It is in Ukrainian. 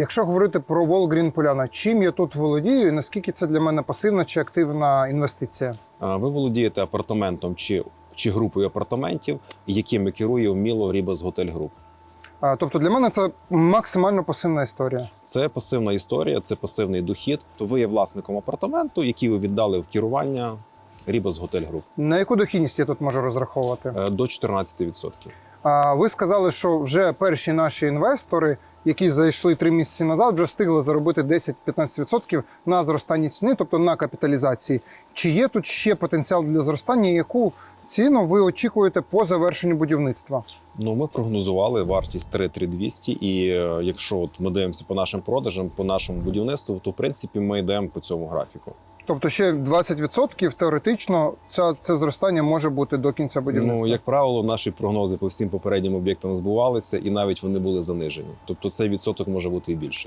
Якщо говорити про Волгрін Поляна, чим я тут володію і наскільки це для мене пасивна чи активна інвестиція? Ви володієте апартаментом чи, чи групою апартаментів, якими керує вміло Рібас Готель Груп. Тобто для мене це максимально пасивна історія. Це пасивна історія, це пасивний дохід. То ви є власником апартаменту, який ви віддали в керування Рібас Готель Груп На яку дохідність я тут можу розраховувати? Е, до 14%. А ви сказали, що вже перші наші інвестори, які зайшли три місяці назад, вже встигли заробити 10-15% на зростанні ціни, тобто на капіталізації. Чи є тут ще потенціал для зростання? Яку ціну ви очікуєте по завершенню будівництва? Ну, ми прогнозували вартість 3-3200, і е, якщо от ми дивимося по нашим продажам, по нашому будівництву, то в принципі ми йдемо по цьому графіку. Тобто ще 20% теоретично це, це зростання може бути до кінця будівництва. Ну, як правило, наші прогнози по всім попереднім об'єктам збувалися, і навіть вони були занижені. Тобто цей відсоток може бути і більше.